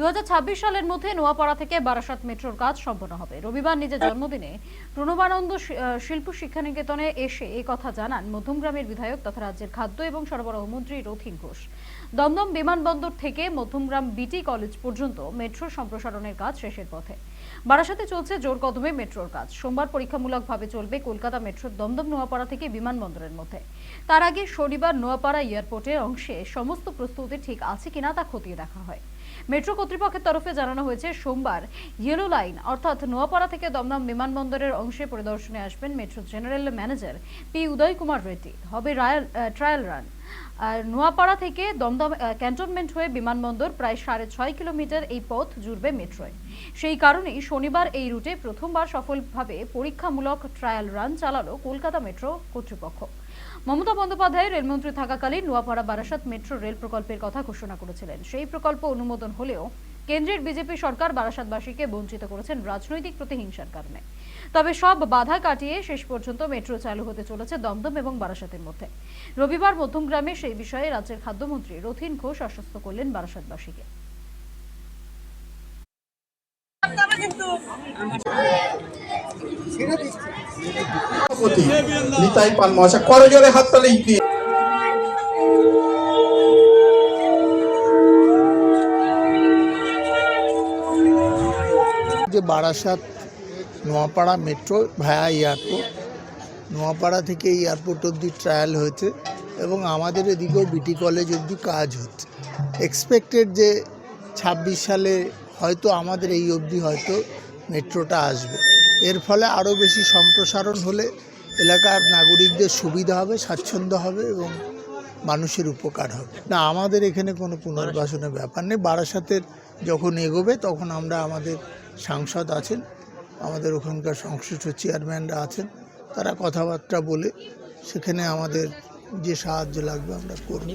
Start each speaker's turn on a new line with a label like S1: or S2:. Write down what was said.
S1: দু হাজার ছাব্বিশ সালের মধ্যে নোয়াপাড়া থেকে বারাসাত মেট্রোর কাজ সম্পন্ন হবে। রবিবার নিজের জন্মদিনে প্রণবানন্দ শিল্প শিক্ষানিকেতনে এসে এই কথা জানান মধ্যমগ্রামের বিধায়ক তথা রাজ্যের খাদ্য এবং সরবরাহ মন্ত্রী রথিন ঘোষ। দমদম বিমানবন্দর থেকে মধ্যমগ্রাম বিটি কলেজ পর্যন্ত মেট্রো সম্প্রসারণের কাজ শেষের পথে। বারাসাতে চলছে জোর কদমে মেট্রোর কাজ। সোমবার পরীক্ষামূলকভাবে চলবে কলকাতা মেট্রোর দমদম নোয়াপাড়া থেকে বিমানবন্দরের মধ্যে। তার আগে শনিবার নোয়াপাড়া এয়ারপোর্টের অংশে সমস্ত প্রস্তুতি ঠিক আছে কিনা তা খতিয়ে দেখা হয়। মেট্রো কর্তৃপক্ষের তরফে জানানো হয়েছে, সোমবার ইয়েলো লাইন অর্থাৎ নোয়াপাড়া থেকে দমদম বিমানবন্দরের অংশে পরিদর্শনে আসবেন metro general manager P Uday Kumar Reddy. হবে রায়াল ট্রায়াল রান আর নোয়াপাড়া থেকে দমদম ক্যান্টনমেন্ট হয়ে বিমানবন্দর প্রায় সাড়ে ছয় কিলোমিটার এই পথ জুড়বে মেট্রোয়। সেই কারণেই শনিবার এই রুটে প্রথমবার সফলভাবে পরীক্ষামূলক ট্রায়াল রান চালালো কলকাতা মেট্রো কর্তৃপক্ষ। মমতা বন্দ্যোপাধ্যায় রেলমন্ত্রী থাকাকালীন নোয়াপাড়া বারাসাত মেট্রো রেল প্রকল্পের কথা ঘোষণা করেছিলেন। সেই প্রকল্প অনুমোদন হলেও কেন্দ্রের বিজেপি সরকার বারাসাতবাসীকে বঞ্চিত করেছেন রাজনৈতিক প্রতিহিংসার কারণে তবে সব বাধা কাটিয়ে শেষ পর্যন্ত মেট্রো চালু হতে চলেছে দমদম এবং বারাসাতের মধ্যে রবিবার মধ্যমগ্রামে সেই বিষয়ে রাজ্যের খাদ্যমন্ত্রী রথিন ঘোষ আশ্বস্ত করলেন বারাসাতবাসীকে
S2: নিতাই পাল মহাশয় করজোরে হাততালি দিয়ে
S3: যে Barasat Noapara metro via airport. Noapara থেকে এয়ারপোর্ট অবধি ট্রায়াল হয়েছে এবং আমাদের এদিকেও বিটি কলেজ অবধি কাজ হচ্ছে। এক্সপেক্টেড যে ছাব্বিশ সালে হয়তো আমাদের এই অবধি হয়তো মেট্রোটা আসবে। এর ফলে আরও বেশি সম্প্রসারণ হলে এলাকার নাগরিকদের সুবিধা হবে, স্বাচ্ছন্দ্য হবে এবং মানুষের উপকার হবে। না, আমাদের এখানে কোনো পুনর্বাসনের ব্যাপার নেই। বারাসাতের যখন এগোবে তখন আমরা আমাদের সাংসদ আছেন, আমাদের ওখানকার সংশ্লিষ্ট চেয়ারম্যানরা আছেন, তারা কথাবার্তা বলে সেখানে আমাদের যে সাহায্য লাগবে আমরা করব।